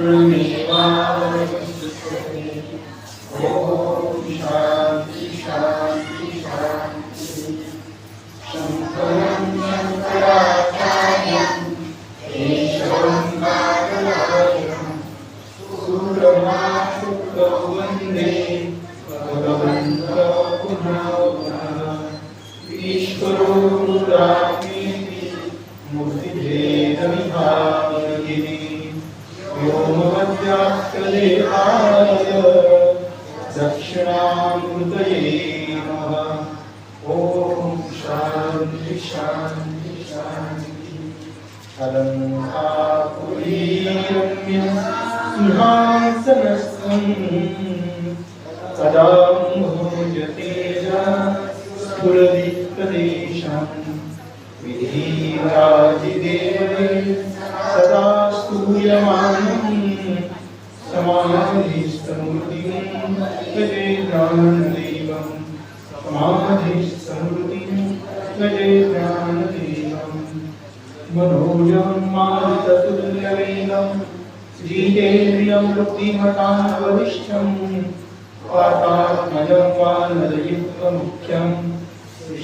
पूर्णमेवावशिष्यते सदा भोजतेजा स्फुरदिप्रदेशम् विधिराजिदेवे सदा स्तूयमानम् समाधिस्तमूर्तिं गजेन्द्रानदेवम् समाधिस्तमूर्तिं गजेन्द्रानदेवम् मनोजं मारुततुल्यवेगं श्रीदेव्यं वृत्तिमतां वरिष्ठम् वातात्मजं वानरयुक्तमुख्यं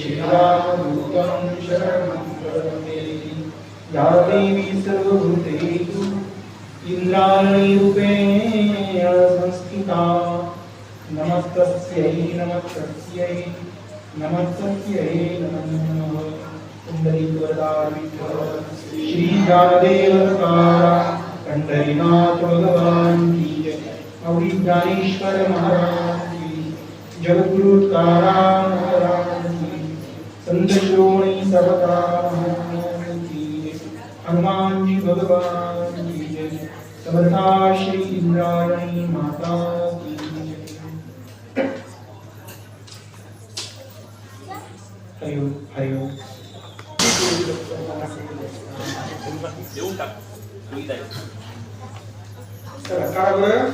श्रीरामदूतं शरणं प्रपद्ये या देवी सर्वभूतेषु इन्द्राणीरूपेण संस्थिता। नमस्तस्यै नमस्तस्यै नमस्तस्यै नमो। नमः पुण्डरीकवरदाविठ्ठल पंढरीनाथ भगवान की गौरी महाराज की जगद्गुरु संत श्रोमणी सबका हनुमान जी भगवान की जय श्री इंद्रायणी माता की हरिओम हरिओम लिहित आहे चला काय बरं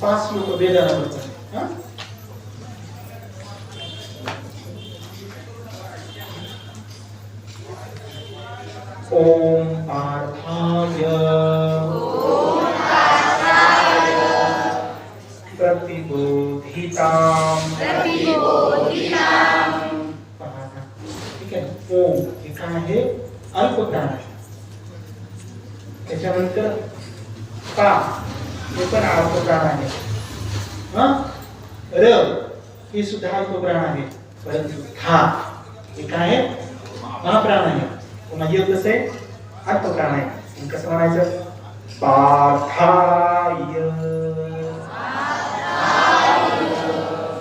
पाच लोक बेदारा करतात हा? ओम पार्थाय. प्रतिबोधिताम. आता. ठीक आहे ओम हे काय आहे? अल्पप्राण आहे. त्याच्यानंतर का? हे पण अल्पप्राण आहे. र हे सुद्धा अल्पप्राण आहे. परंतु था हे काय आहे? महाप्राण आहे. पुन्हा योग कसं आहे? अल्पप्राण आहे. कसं म्हणायचं? पार्थाय.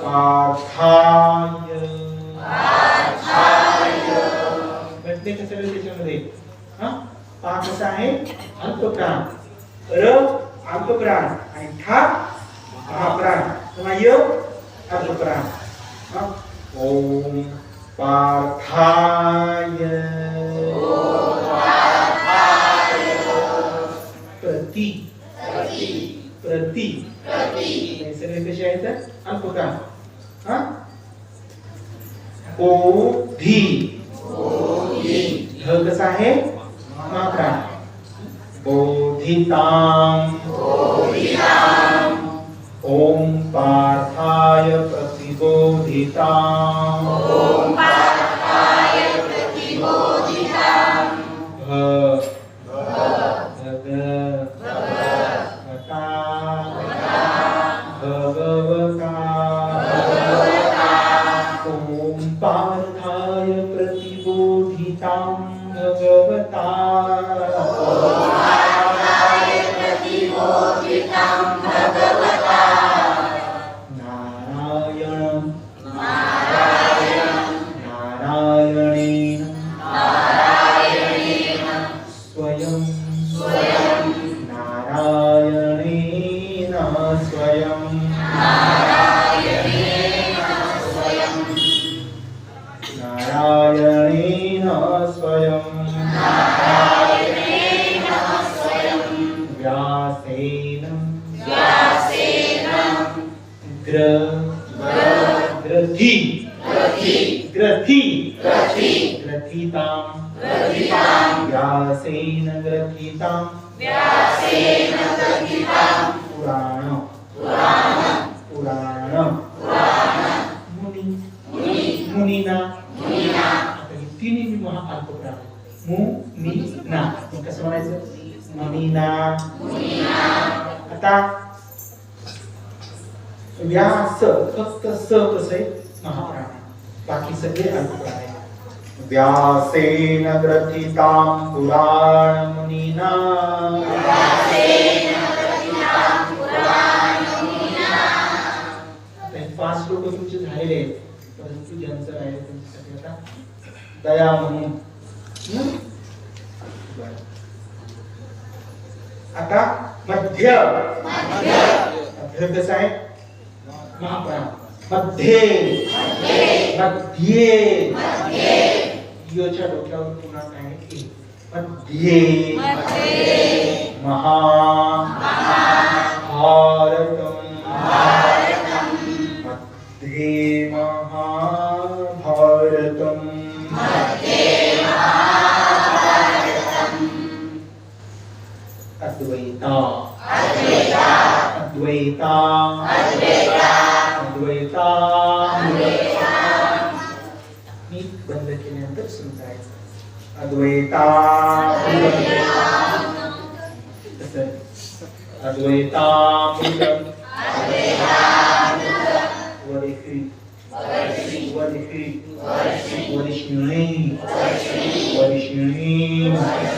पार्थाय. त्याच्या कसं त्याच्यामध्ये हा? पा कसं आहे? अल्पप्राण. र अल्पप्राण. आणि ठा महाप्राण. पुन्हा य अल्पप्राण. हा? ओम पार्थाय. प्रति. प्रति. हे सगळे कसे आहेत? अल्पप्राण. हा? ओधी ढ कसा आहे महाप्राण बोधिताम. ओम पार्थाय प्रतिबोधिताम. भ भग व्यासेन ग्रथितां पुराणमुनिना पाच लोक तुमचे झालेले आहेत. परंतु ज्यांचं राहिले त्यांच्यासाठी आता दया म्हणून. आता मध्य. मध्य कसं आहे? महाप्राण. मध्ये. मध्ये. योच्या डोक्यावर पुन्हा काय आहे? मध्ये महा भारतम मध्ये महाभारतम अद्वैता अद्वैता अद्वैता करायचं अद्वैता तसं अद्वैता वरिश्री वरिश्री वरिष्णी वरिष्णी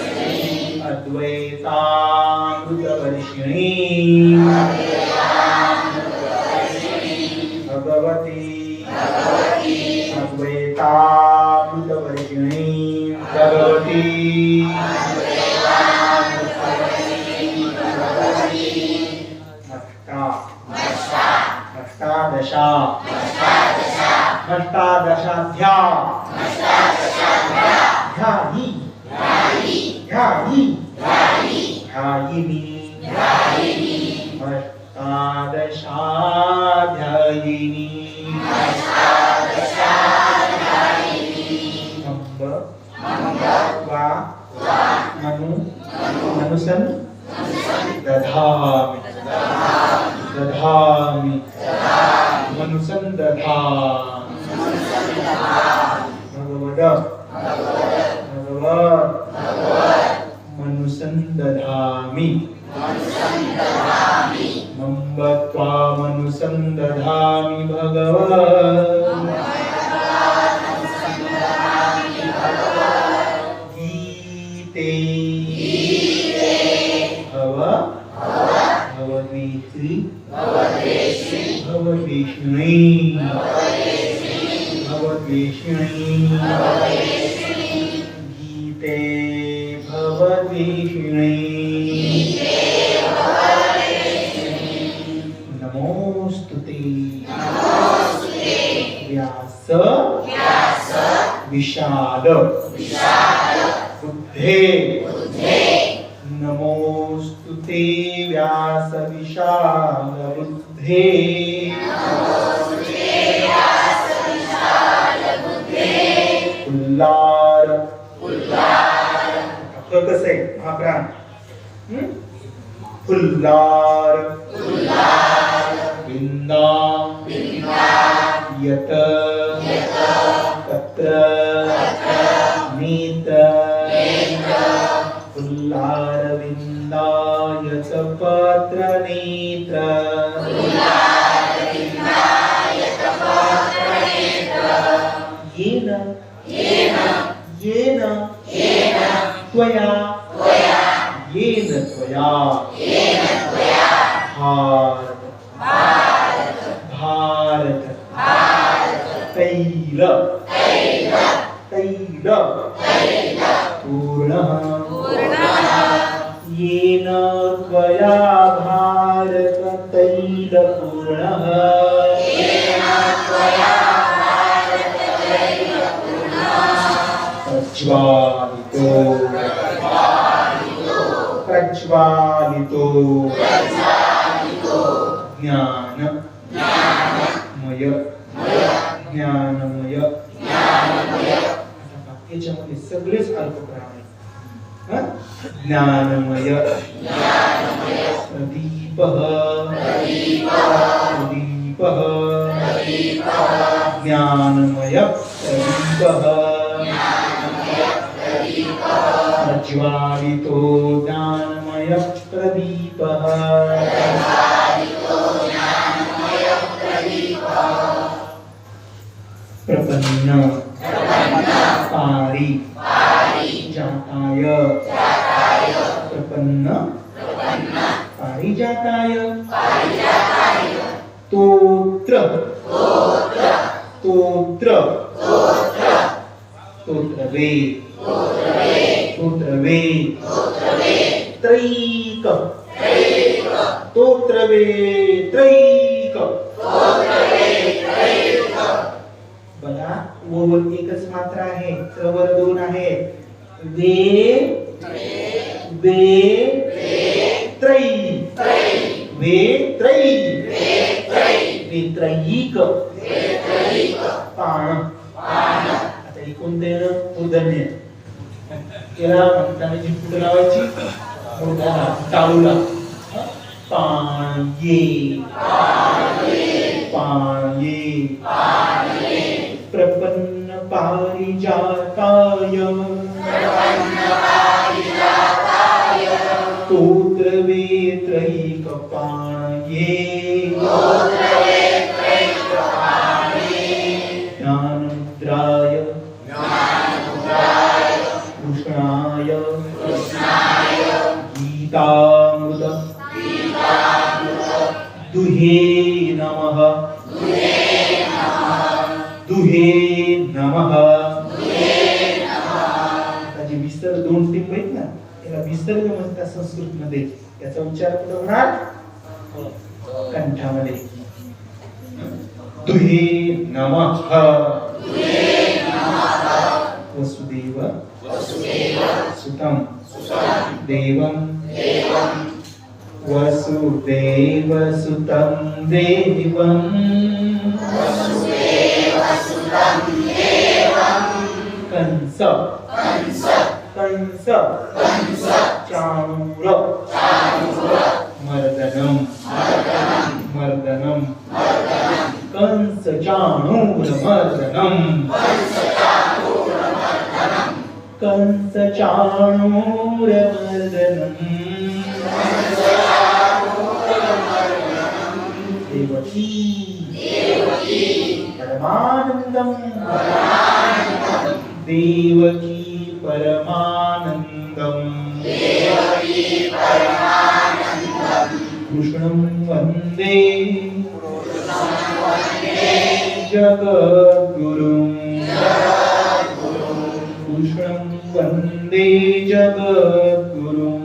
व्यास विशाल बुद्धे नमोस्तुते व्यास विशाल बुद्धे उल्लार आपलं कसं आहे? महाप्राण फुल्लार फुल्लार. बिंदा यत तत्र नीत फुल्लार विंदायच पत्र नेत्र येन येन त्वया येन त्वया भारत ज्ञानमय प्रदीपः। प्रदीपः। ज्ञानमय प्रदीपः। प्रज्वालितो ज्ञानमय प्रदीपः। प्रपन्न। पारि। जाताय। पारिजाताय। पारिजाताय। तोत्र। तोत्र। तोत्र। तोत्र। तोत्रवे। तोत्रवे। तोत्रवे। तोत्रवे। त्रैक। त्रैक। तोत्रवे। त्रैक। तोत्रवे। त्रैक। बघा एकच मात्रा आहे. दोन आहे. वे वे त्रैक. त्रयीक पाण। आता ही कोणते उदन्य याला म्हणताना जी फुट लावायची? मोठ्या टाळूला पाये पाये दुहे नमः। वसुदेव। सुतम। देवं वसुदेव सुतम देवं कंस। कंस। चाणूर मर्दनम। मर्दनम। कंस चाणूर मर्दनम कंस चाणूर मर्दनम देवकी परमानंदम देवकी परमानंदम कृष्णं वन्दे जगद्गुरुं कृष्णं वन्दे जगद्गुरुं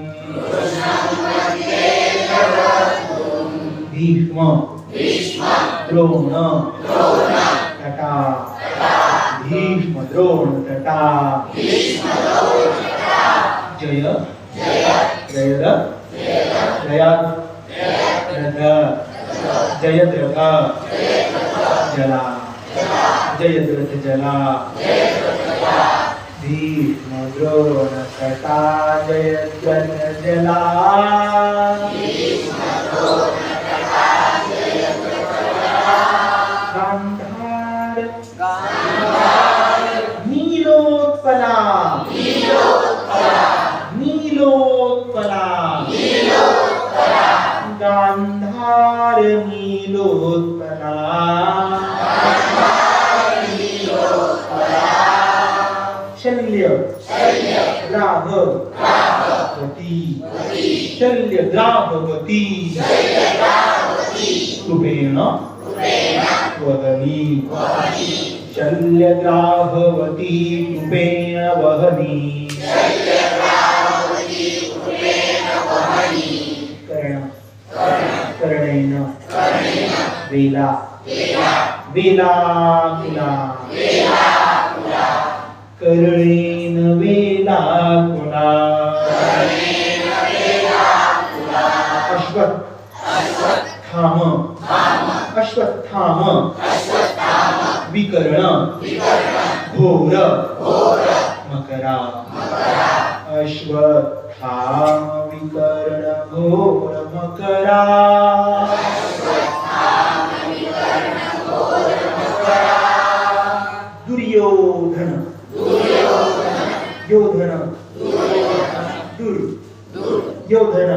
भीष्म द्रोण तटा भीष्म द्रोण तटा जय जयद जयाद जयद्रथ जयद्रथ जला भीष्म द्रोण तटा जयद्रथ जला द्रावती द्राभवती वदनी शल्यद्राभवती कृपेण वहनी। कर्ण। कर्णेन। वेला। वेलाकुला कर्णेन वेलाकुला अश्वत्थाम अश्वत्थाम विकर्ण। घोर। मकरा। अश्वत्थामविकर्ण घोर मकरा। दुर्योधन। योधन। दुर्। योधन।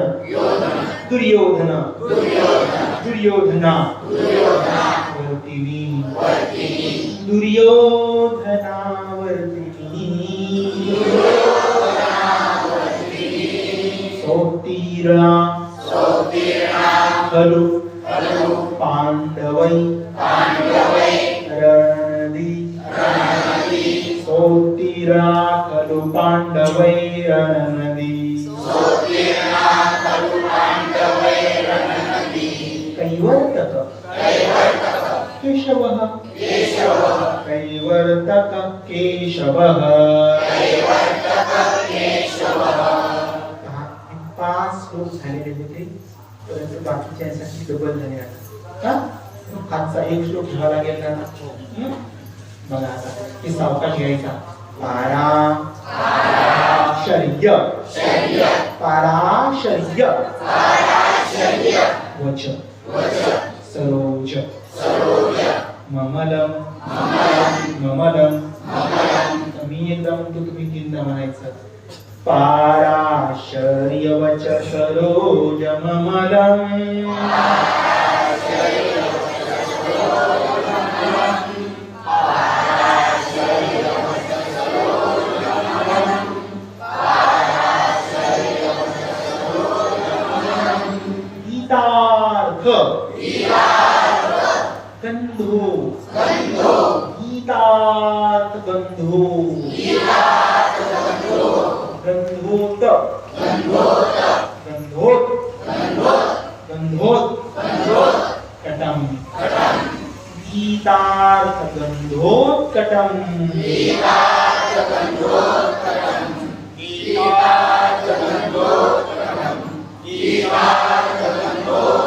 दुर्योधन। दुर्योधना। वर्तिनी। दुर्योधनावर्तिनी सौतीर्णा। खलु केशवः। कैवर्तक केशवः। पाच श्लोक झालेले होते परंतु बाकीच्यांसाठी डबल झाले आता. हा? खालचा एक श्लोक घ्यावा लागेल का? हं? बघा आता. की सावकाश घ्यायचा. पारा. शर्य पाराशर्य वच सरोज. ममलम. ममलम. मी एकदा म्हणतो तुम्ही तीनदा म्हणायचं. पाराशर्यवच सरोज ममलम. गीतार्थ. gendru gendru kita gendru kita gendru te te gendut gendut gendut gendut gendut ketam gitar gendut ketam gitar gendut ketam gitar gendut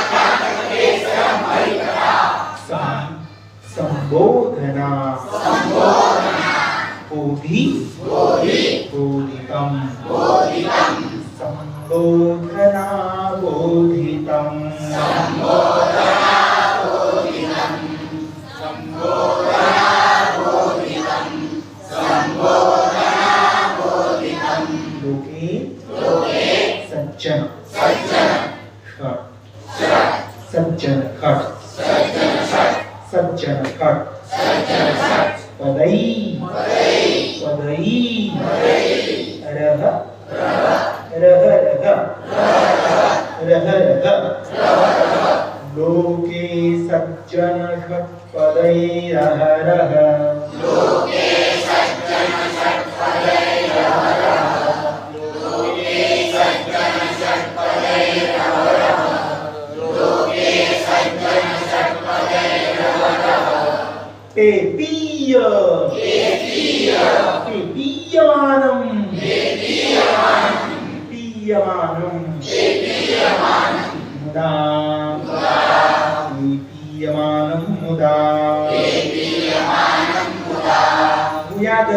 ना नक केसरम हरिकथा सं- संबोधना। बोधि। बोधितम। संबोधना बोधितम। लोके। सज्जन। खट सज्जन। खट सज्जन खट पदई पदई रह। रह रह। रह रह। लोके सज्जन खट पदई रह रह। पेपीय पेपीयमानम पीयमानम मुदा. पेपीयमानम मुदा. भूयाद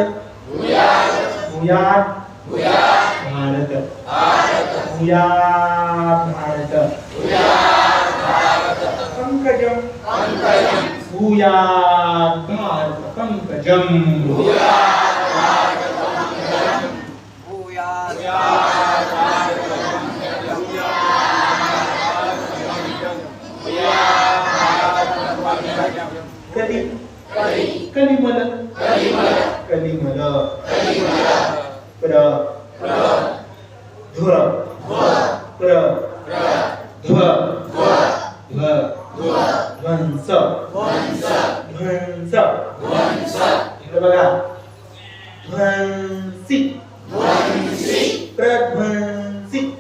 भूयाद भारत. भूयाद भारत. भूया पङ्कजम् कलि कलिमल कलिमल प्र ध्व प्र ध्व ध्व ध्वंस बघा. ध्वंसी प्रध्वंसी.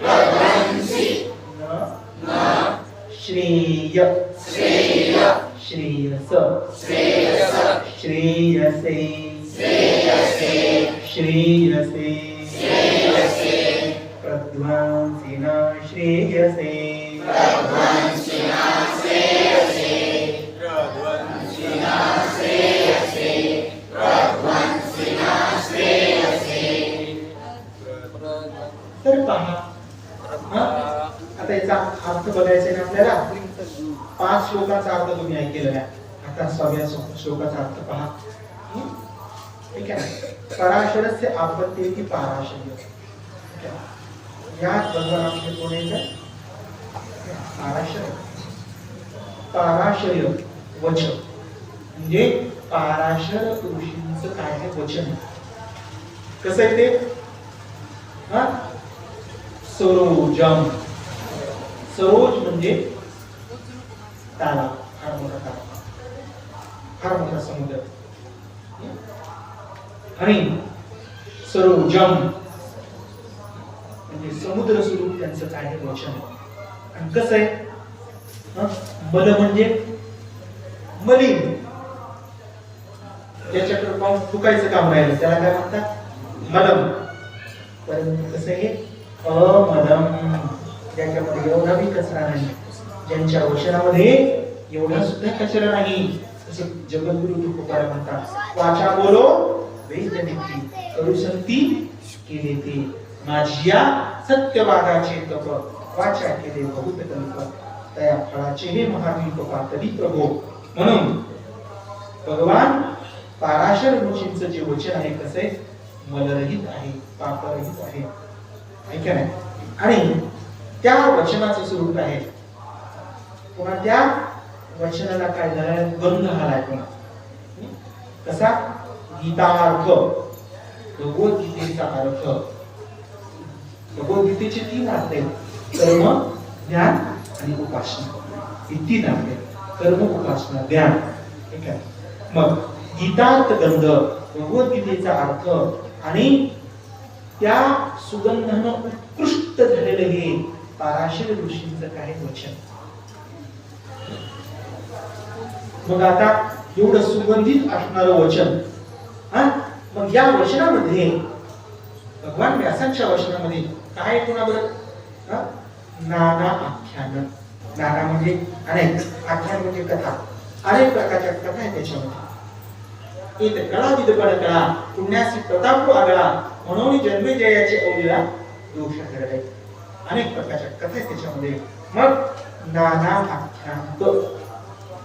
प्रध्वंसी. न. श्रेय. श्रेयस. श्रेयसे. श्रेयसे. प्रध्वंसिना श्रेयसे. आता याचा अर्थ बघायचा आहे ना आपल्याला? पाच श्लोकाचा अर्थ तुम्ही ऐकलेला आहे. आता सव्या श्लोकाचा अर्थ पहा. ठीक आहे? पराशरस्य आपत्ती की पाराशर्य. या आहे? कोण येत? पाराशर पाराशर्य वचन. म्हणजे पाराशर ऋषींच काय आहे? वचन. कसं आहे ते? हा? सरोजम. सरोज म्हणजे तालाब फार मोठा तालाब. फार मोठा समुद्र. आणि सरोजम म्हणजे समुद्र स्वरूप त्यांचं काय आहे? वचन आहे. आणि कसं आहे? मल म्हणजे मलिन. त्याच्याकडे पाहून फुकायचं काम राहिलं त्याला काय म्हणतात? मलम. परंतु कसं आहे? अमलम. ज्याच्यामध्ये एवढा बी कचरा नाही. ज्यांच्या वचनामध्ये एवढा सुद्धा कचरा नाही असे जगद्गुरु तुकोबारा म्हणतात. वाचा बोलो वेद निघती करू संती केले ते. माझिया सत्यवादाचे तप वाचा केले बहुत कल्प. त्या फळाचे हे महादीप पातळी प्रभो? म्हणून भगवान पाराशर ऋषींचं जे वचन आहे कसे मलरहित आहे पापरहित आहे. ऐका नाही आणि त्या वचनाचं स्वरूप आहे. पुन्हा त्या वचनाला काय झालाय गंध झालाय पुन्हा. हं? कसा? गीतार्थ. भगवद्गीतेचा अर्थ. भगवद्गीतेचे तीन अर्थ आहेत. कर्म ज्ञान आणि उपासना. हे तीन अर्थ आहेत. कर्म उपासना ज्ञान. ठीक आहे? मग गीतार्थ गंध भगवद्गीतेचा अर्थ आणि त्या सुगंधानं उत्कृष्ट झालेलं हे पाराशर ऋषींचं काही वचन. मग आता एवढं सुगंधित असणार वचन हा? मग या वचनामध्ये भगवान व्यासांच्या वचनामध्ये काय कोणाबरोबर? नाना आख्यान. नाना म्हणजे अनेक आख्यान म्हणजे कथा. अनेक प्रकारच्या कथा आहेत त्याच्यामध्ये. एक कळा विदपण कळा पुण्यासी प्रताप आगळा म्हणून जन्मे जयाचे अवलीला दोष घडले अनेक प्रकारच्या कथा आहेत त्याच्यामध्ये. मग नाना आख्यांत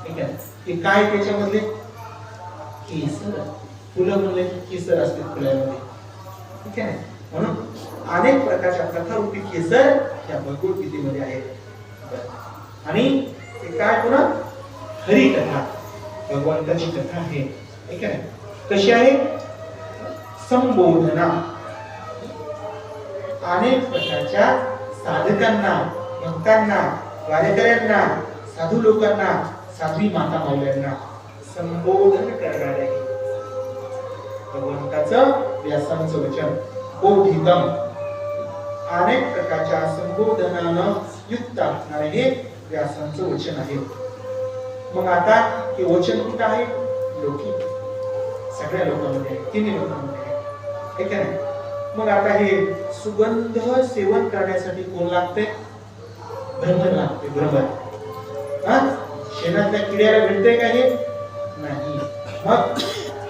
ठीक आहे ते काय त्याच्यामधले? केसर. फुलं म्हणले की केसर असते फुलामध्ये. ठीक आहे म्हणून अनेक प्रकारच्या कथारूपी केसर या भगवद्गीतेमध्ये आहेत. आणि ते काय पुन्हा? हरी कथा. भगवंताची कथा आहे. ठीक आहे कशी आहे? संबोधना. अनेक प्रकारच्या साधकांना भक्तांना वारकऱ्यांना साधू लोकांना साध्वी माता माऊल्यांना संबोधन करणार. आहे भगवंताचं व्यासांचं वचन बोधितम. अनेक प्रकारच्या संबोधनानं युक्त असणारे हे व्यासांचं वचन आहे. मग आता हे वचन कुठं आहे? लोकी. सगळ्या लोकांमध्ये आहे तिन्ही लोकांमध्ये. आहे है का नाही? मग आता हे सुगंध सेवन करण्यासाठी कोण लागते भ्रमर लागते भ्रमर. हा? शेणातल्या किड्याला भेटते का हे? नाही. मग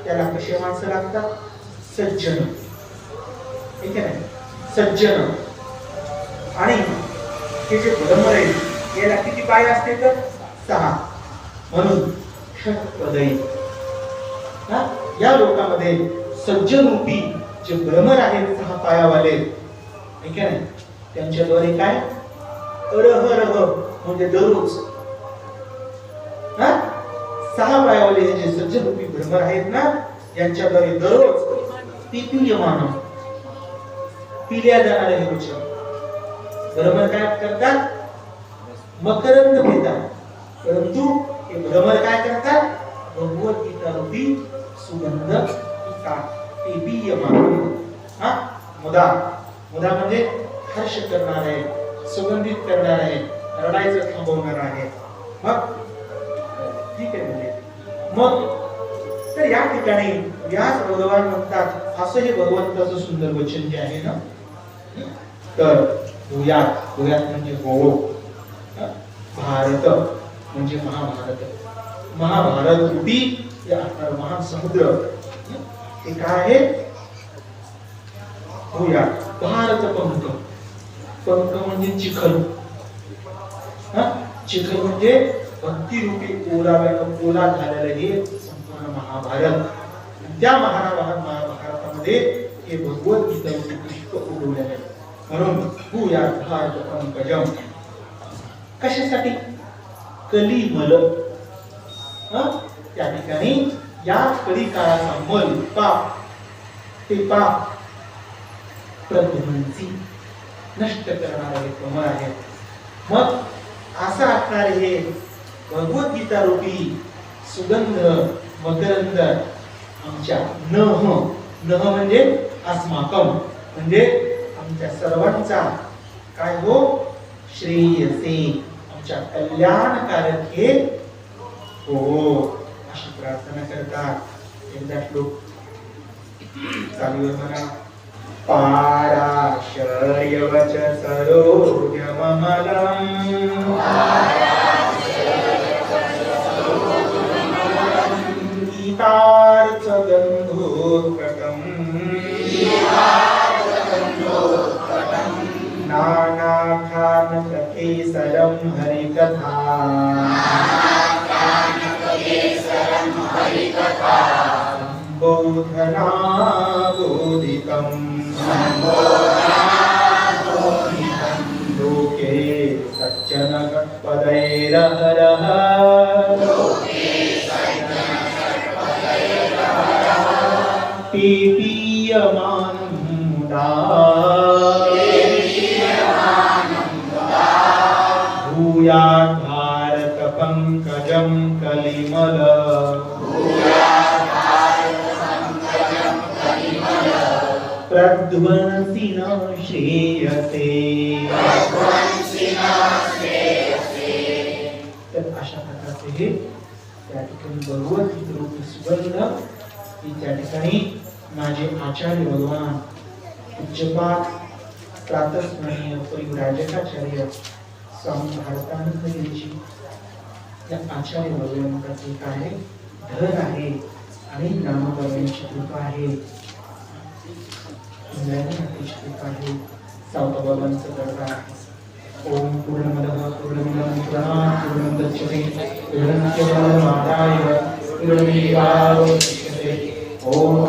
त्याला कसे माणसं लागतात? सज्जन. ठीक आहे सज्जन. आणि हे जे भ्रमर आहे याला किती पाय असते तर? सहा. म्हणून षटपदई हा? या लोकांमध्ये सज्जन रूपी जे भ्रमर आहेत सहा पायावाले. ठीक आहे ना त्यांच्याद्वारे काय? अरह रह म्हणजे दररोज. सहा पायावाले हे जे सज्जरूपी भ्रमर आहेत ना यांच्याद्वारे दररोज पिपीयमान पिल्या जाणाऱ्या हे वचन भ्रमर काय करतात? मकरंद घेतात. परंतु हे भ्रमर काय करतात? भगवत गीता रूपी सुगंध पितात हा? मुदा. मुदा म्हणजे हर्ष करणार आहे सुगंधित करणार आहे रडायचं थांबवणार आहे. मग? ठीक आहे म्हणजे. मग? तर या ठिकाणी याच भगवान म्हणतात असं हे भगवंताचं सुंदर वचन जे आहे ना? तर भूयात. भूयात म्हणजे हो? भारत म्हणजे महाभारत. महाभारत रूपी महान समुद्र. हे काय आहे. भूयात भारत पंख. पंख म्हणजे चिखल. चिखल म्हणजे भक्तिरूपी ओलाव्यानं ओला झालेलं हे संपूर्ण महाभारत. त्या महाभारत महाभारतामध्ये हे भगवत भगवद्गीता म्हणजे पुष्प उडवलेलं आहे. म्हणून भूया भारत पंकजम कशासाठी? कलिमल. हं? त्या ठिकाणी या कली काळाचा मल पाप ते पाप प्रभूंची नष्ट करणारे कमळ आहे. मग असं असणारे हे भगवद्गीता रूपी सुगंध मकरंद आमच्या नह नह म्हणजे अस्माकम म्हणजे आमच्या सर्वांचा. काय हो? श्रेयसे आमच्या कल्याणकारक हे हो. अशी प्रार्थना करतात एकदा श्लोक चालू म्हणा. पाराशय वच पाराशर्यवच सरोजममलम्. गन्धोत्कटम् नानाखानककेसरं हरिकथा. सम्बोधनाबोधितम् लोके सज्जनगणपदैरहरः पीपीयमानं मुदा भूयात् भारतपङ्कजं कलिमल श्रीयते तर अशा प्रकारचे हे त्या ठिकाणी भगवत रूप सुगंध की त्या ठिकाणी माझे आचार्य भगवान पूज्यपात प्रातस्मरणीय परिव्राजकाचार्य स्वामी भारतानंद यांची. त्या आचार्य भगवंताचे काय धन आहे आणि नामबाबांची कृपा आहे. आहे सावताबाबांचं दरबार आहे ओम पूर्णमिदं पूर्णमादाय पूर्णमेवावशिष्यते ओम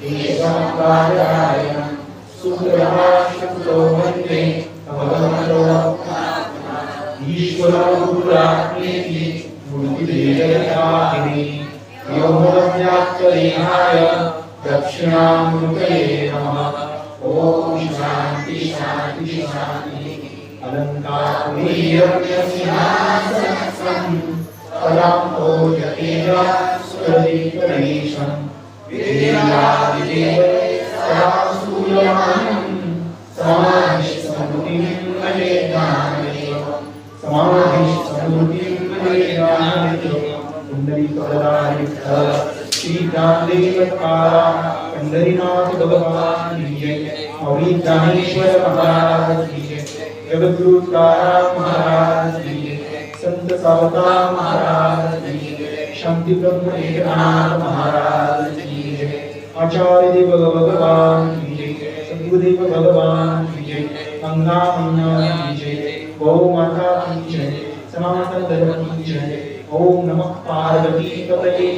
केशवाचार्याय वन्दे ईश्वरो गुरुरात्मेति व्योमव्याप्तदेहाय दक्षिणामृतये नमः। ॐ शान्ति शान्ति शान्तिः। अलङ्कारवीर्यसिंहासनस्थं परां भोजतेज सुरदीपदेशम् विद्याविदेव सदा पुण्डरीकवरदायुक्त श्रीरामदेवकारा पंढरीनाथ भगवान की जय और ज्ञानेश्वर महाराज की जय जगद्गुरु तुकाराम महाराज की जय संत सावता महाराज की जय शांति ब्रह्म एकनाथ महाराज की जय आचार्य देव भगवान की जय सद्गुरुदेव भगवान की जय गंगा मैया की जय गौ माता की जय सनातन धर्म की जय ओम नमः पार्वती पतये